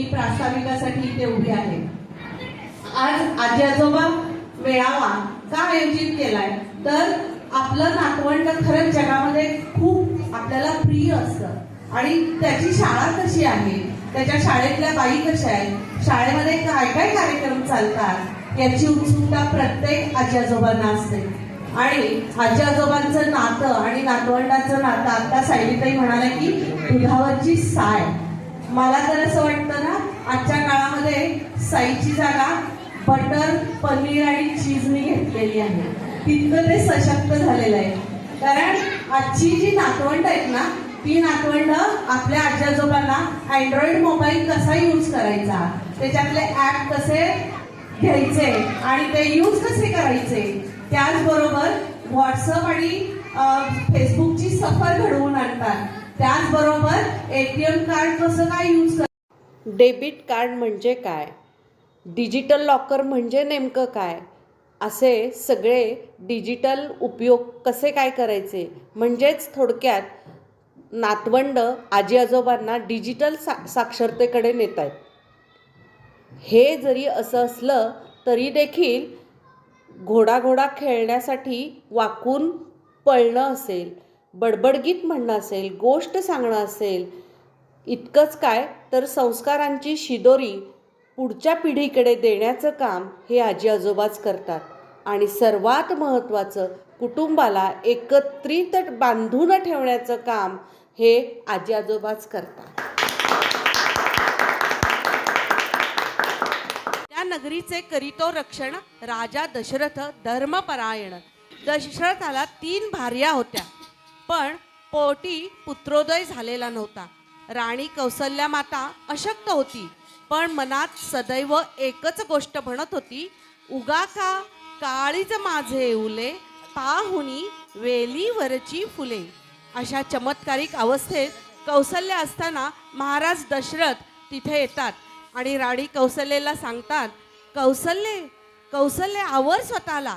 मी प्रास्ताविकासाठी इथे उभी आहे. आज आजी आजोबा मेळावा का आयोजित केलाय? तर आपलं नातवंड खरंच जगामध्ये खूप आपल्याला प्रिय असतं. आणि त्याची शाळा कशी आहे? त्याच्या शाळेतल्या बाई कशा आहेत? शाळेमध्ये काय काय कार्यक्रम चालतात? याची उत्सुकता प्रत्येक आजी आजोबांना असते. आणि आजी आजोबांचं नातं आणि नातवंडाचं नातं आता सायलीताई म्हणाल्या की दुधावरची साय. मला तर असं वाटतं ना आजच्या काळामध्ये साईची जागा बटर पनीर आणि चीजनी घेतलेली आहे. तितकं ते सशक्त झालेलं आहे. कारण आजची जी नातवंड आहेत ना ती नातवंड आपल्या आजी आजोबांना अँड्रॉइड मोबाईल कसा यूज करायचा? त्याच्यातले ऍप कसे घ्यायचे? आणि ते यूज कसे करायचे? त्याचबरोबर व्हॉट्सअप आणि फेसबुकची सफर घडवून आणतात. त्याचबरोबर एटीएम कार्ड कसं काय यूज कर डेबिट कार्ड म्हणजे काय? डिजिटल लॉकर म्हणजे नेमकं काय? असे सगळे डिजिटल उपयोग कसे काय करायचे? म्हणजेच थोडक्यात नातवंड आजी आजोबांना डिजिटल सा साक्षरतेकडे नेत आहेत हे जरी असं असलं तरी देखील घोडाघोडा खेळण्यासाठी वाकून पळणं असेल. बडबडगीत म्हणणं असेल गोष्ट सांगणं असेल इतकंच काय? तर संस्कारांची शिदोरी पुढच्या पिढीकडे देण्याचं काम हे आजी आजोबाच करतात. आणि सर्वात महत्त्वाचं कुटुंबाला एकत्रित बांधून ठेवण्याचं काम हे आजी आजोबाच करतात. त्या नगरीचे करीतो रक्षण राजा दशरथ धर्मपरायण. दशरथाला तीन भार्या होत्या. पण पोटी पुत्रोदय झालेला नव्हता. राणी कौसल्या माता अशक्त होती पण मनात सदैव एकच गोष्ट म्हणत होती उगा का काळीज माझे उले पाहुणी वेलीवरची फुले. अशा चमत्कारिक अवस्थेत कौसल्य असताना महाराज दशरथ तिथे येतात आणि राणी कौसल्येला सांगतात कौसल्ये कौसल्य आवर स्वतःला.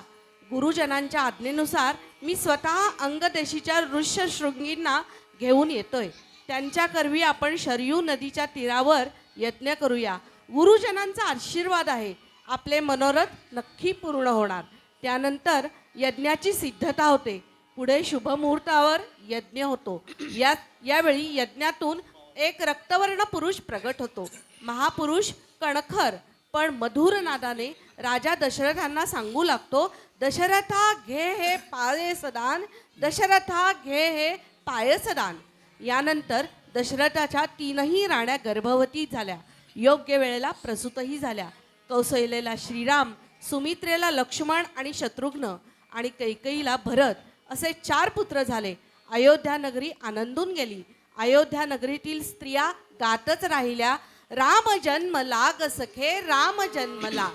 गुरुजनांच्या आज्ञेनुसार मी स्वतः अंगदेशीच्या ऋष्यशृंगींना घेऊन येतोय. त्यांच्या करवी आपण शरयू नदीच्या तीरावर यज्ञ करूया. गुरुजनांचा आशीर्वाद आहे. आपले मनोरथ नक्की पूर्ण होणार. त्यानंतर यज्ञाची सिद्धता होते. पुढे शुभमुहूर्तावर यज्ञ होतो. या यावेळी यज्ञातून एक रक्तवर्ण पुरुष प्रगट होतो. महापुरुष कणखर पण मधुर नादाने राजा दशरथांना सांगू लागतो दशरथा घे हे पायसदान दशरथा घे हे पायसदान. यानंतर दशरथाच्या तीनही राण्या गर्भवती झाल्या. योग्य वेळेला प्रसूतही झाल्या. कौशल्येला श्रीराम सुमित्रेला लक्ष्मण आणि शत्रुघ्न आणि कैकईला भरत असे चार पुत्र झाले. अयोध्या नगरी आनंदून गेली. अयोध्या नगरीतील स्त्रिया गातच राहिल्या. राम जन्म लाग सखे राम जन्मला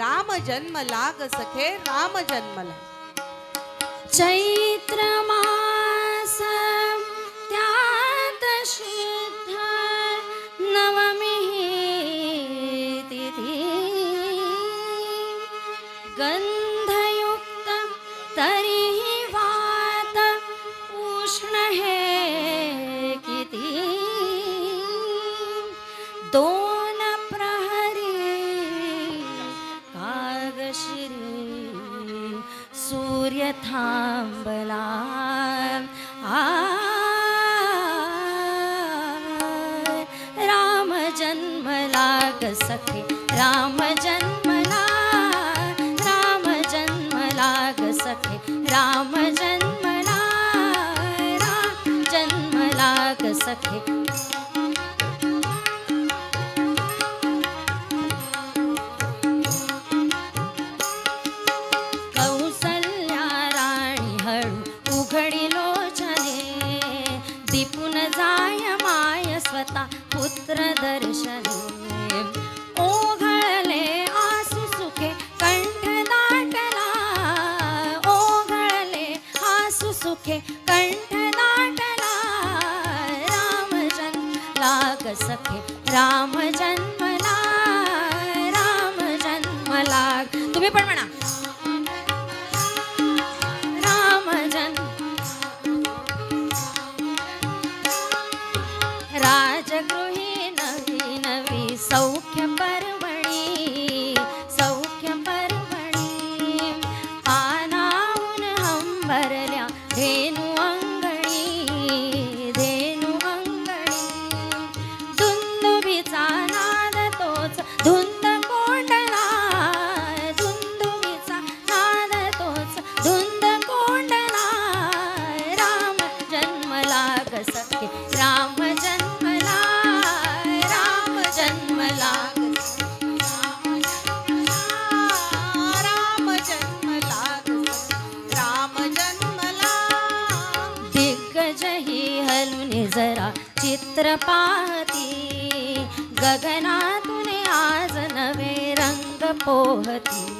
राम जन्म लाग सखे राम जन्मला चैत्र मास सूर्य थांबला आ राम जन्मला ग सखे राम करता पुत्र दर्शन. ओघळले आसू सुखे कंठ दाटला. ओघळले आसू सुखे कंठ दाटला. रामजन लाग सखे राम जन्मला राम जन्मला तुम्ही पण म्हणा. Jack चित्र पाहती गगनातून आज नवे रंग पोहती.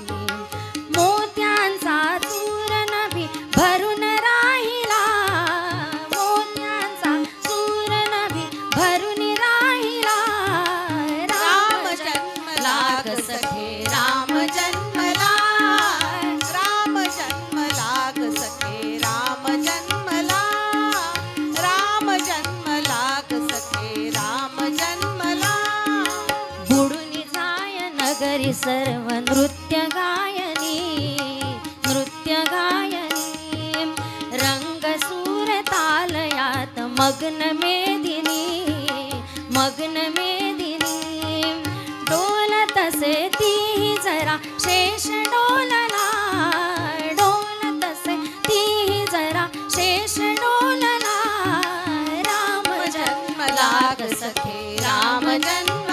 सर्व नृत्य गायनी नृत्य गायनी रंग सूर तालयात मग्न मेदिनी मग्न मेदिनी डोल तसे ती जरा शेष डोलला डोल तसे ती जरा शेष डोलला राम जन्मला सखे राम जन्म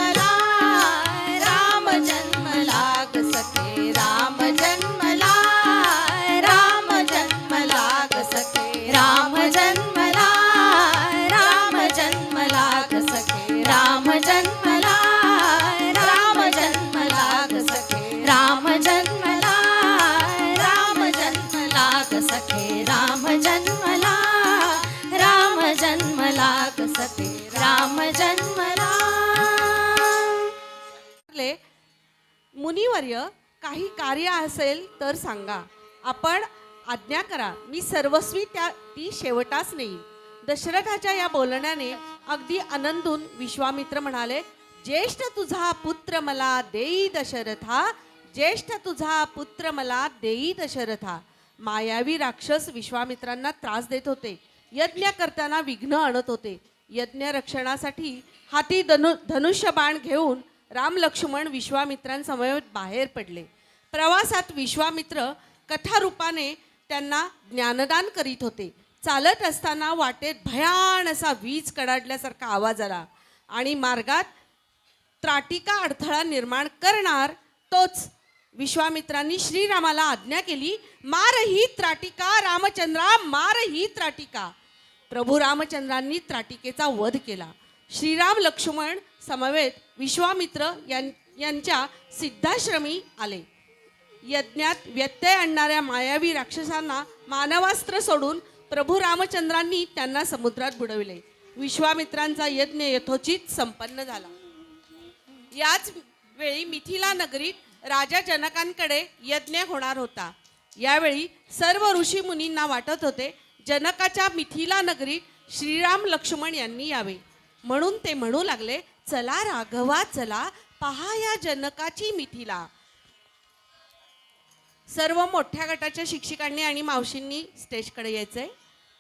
मुनिवर्य काही कार्य असेल तर सांगा. आपण आज्ञा करा. मी सर्वस्वी त्या ती शेवटास नेईन. दशरथाच्या या बोलण्याने अगदी आनंदून विश्वामित्र म्हणाले ज्येष्ठ तुझा पुत्र मला देई दशरथा ज्येष्ठ तुझा पुत्र मला देई दशरथा. मायावी राक्षस विश्वामित्रांना त्रास देत होते. यज्ञ करताना विघ्न आणत होते. यज्ञ रक्षणासाठी हाती धनु धनुष्य बाण घेऊन राम लक्ष्मण विश्वामित्रांसमवेत बाहेर पडले. प्रवासात विश्वामित्र कथारूपाने त्यांना ज्ञानदान करीत होते. चालत असताना वाटेत भयान असा वीज कडाडल्यासारखा आवाज आला आणि मार्गात त्राटिका अडथळा निर्माण करणार तोच विश्वामित्रांनी श्रीरामाला आज्ञा केली मार ही त्राटिका रामचंद्रा मार ही त्राटिका. प्रभू रामचंद्रांनी त्राटिकेचा वध केला. श्रीराम लक्ष्मण समवेत विश्वामित्र यां यांच्या सिद्धाश्रमी आले. यज्ञात व्यत्यय आणणाऱ्या मायावी राक्षसांना मानवास्त्र सोडून प्रभू रामचंद्रांनी त्यांना समुद्रात बुडविले. विश्वामित्रांचा यज्ञ यथोचित संपन्न झाला. याच वेळी मिथिला नगरीत राजा जनकांकडे यज्ञ होणार होता. यावेळी सर्व ऋषी मुनींना वाटत होते जनकाच्या मिथिला नगरीत श्रीराम लक्ष्मण यांनी यावे. म्हणून ते म्हणू लागले चला राघवा चला. पहा या जनकाची मिथिला सर्व मोठ्या गटाच्या शिक्षिकांनी आणि मावशींनी स्टेजकडे यायचंय.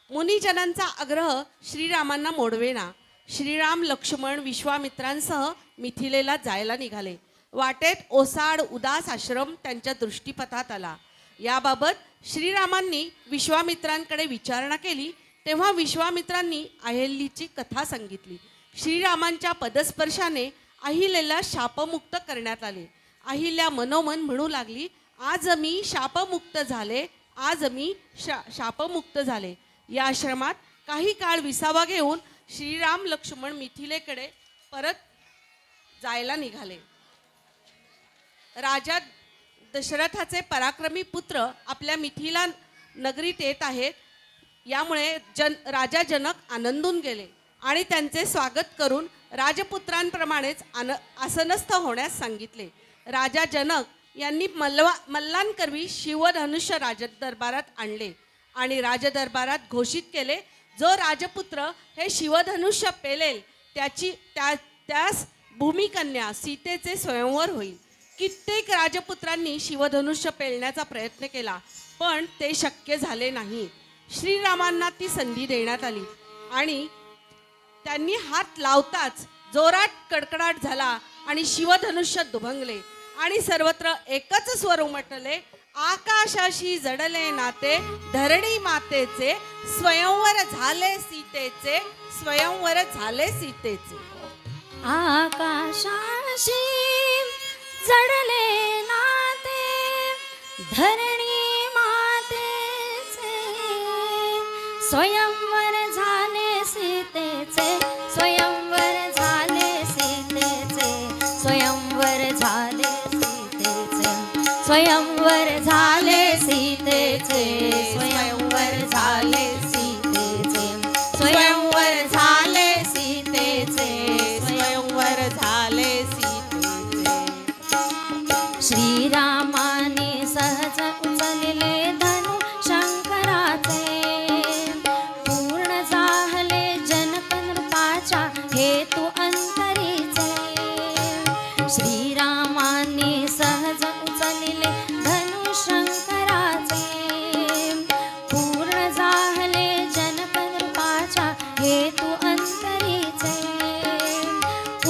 मुनीजनांचा आग्रह श्रीरामांना मोडवेना. श्रीराम लक्ष्मण विश्वामित्रांसह मिथिलेला जायला निघाले. वाटेत ओसाड उदास आश्रम त्यांच्या दृष्टीपथात आला. याबाबत श्रीरामांनी विश्वामित्रांकडे विचारणा केली तेव्हा विश्वामित्रांनी अहेल्लीची कथा सांगितली. श्रीरामांच्या पदस्पर्शाने अहिलेला शापमुक्त करण्यात आले. अहिल्या मनोमन म्हणू लागली आज मी शापमुक्त झाले आज मी शा शापमुक्त झाले. या आश्रमात काही काळ विसावा घेऊन श्रीराम लक्ष्मण मिथिलेकडे परत जायला निघाले. राजा दशरथाचे पराक्रमी पुत्र आपल्या मिथिला नगरीत येत आहेत. यामुळे जन राजा जनक आनंदून गेले. आणि त्यांचे स्वागत करून राजपुत्रांप्रमाणेच आन आसनस्थ होण्यास सांगितले. राजा जनक यांनी मल्वा मल्लांकरवी शिवधनुष्य राजदरबारात आणले आणि राजदरबारात घोषित केले जो राजपुत्र हे शिवधनुष्य पेलेल त्याची त्या त्यास भूमिकन्या सीतेचे स्वयंवर होईल. कित्येक राजपुत्रांनी शिवधनुष्य पेलण्याचा प्रयत्न केला पण ते शक्य झाले नाही. श्रीरामांना ती संधी देण्यात आली आणि त्यांनी हात लावताच जोरात कडकडाट झाला आणि शिवधनुष्य दुभंगले. आणि सर्वत्र एकच स्वर उमटले आकाशाशी जडले नाते धरणी मातेचे स्वयंवर झाले सीतेचे स्वयंवर झाले सीतेचे. आकाशाशी जडले नाते धरणी मातेचे स्वयं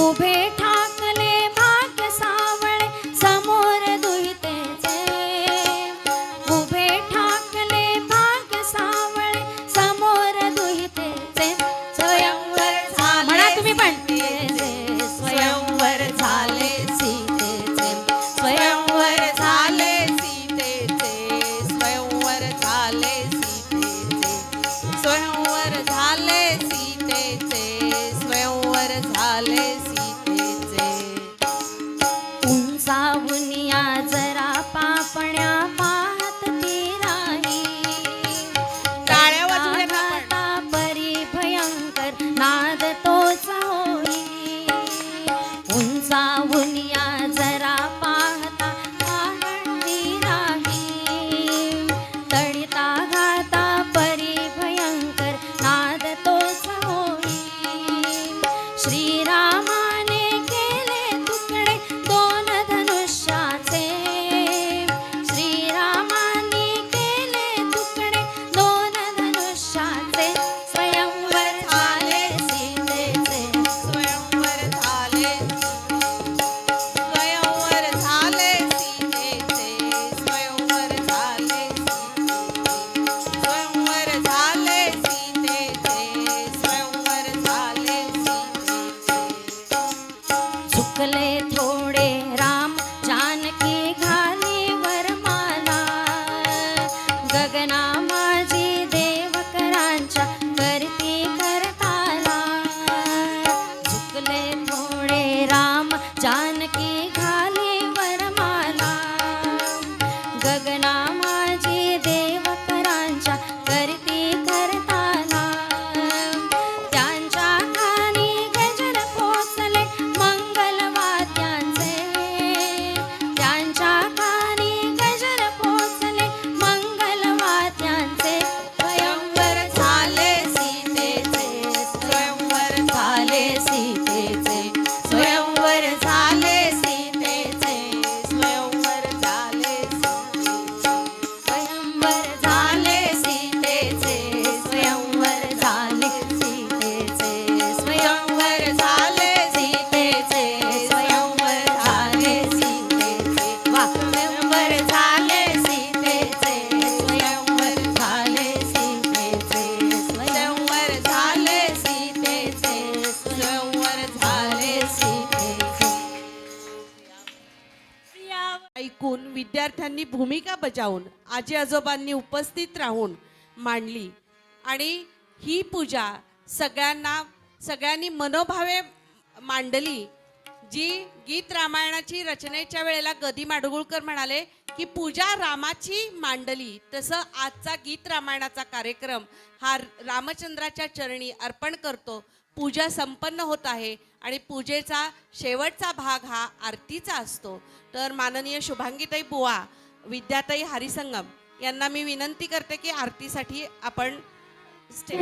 Bên आपण जानकी जाऊन आजी आजोबांनी उपस्थित राहून मांडली. आणि ही पूजा सगळ्यांना सगळ्यांनी मनोभावे मांडली जी गीत रामायणाची रचनेच्या वेळेला गदी माडगुळकर म्हणाले की पूजा रामाची मांडली. तसं आजचा गीत रामायणाचा कार्यक्रम हा रामचंद्राच्या चरणी अर्पण करतो. पूजा संपन्न होत आहे आणि पूजेचा शेवटचा भाग हा आरतीचा असतो. तर माननीय शुभांगीताई बुवा विद्याताई हरिसंगम यांना मी विनंती करते की आरतीसाठी आपण स्टेज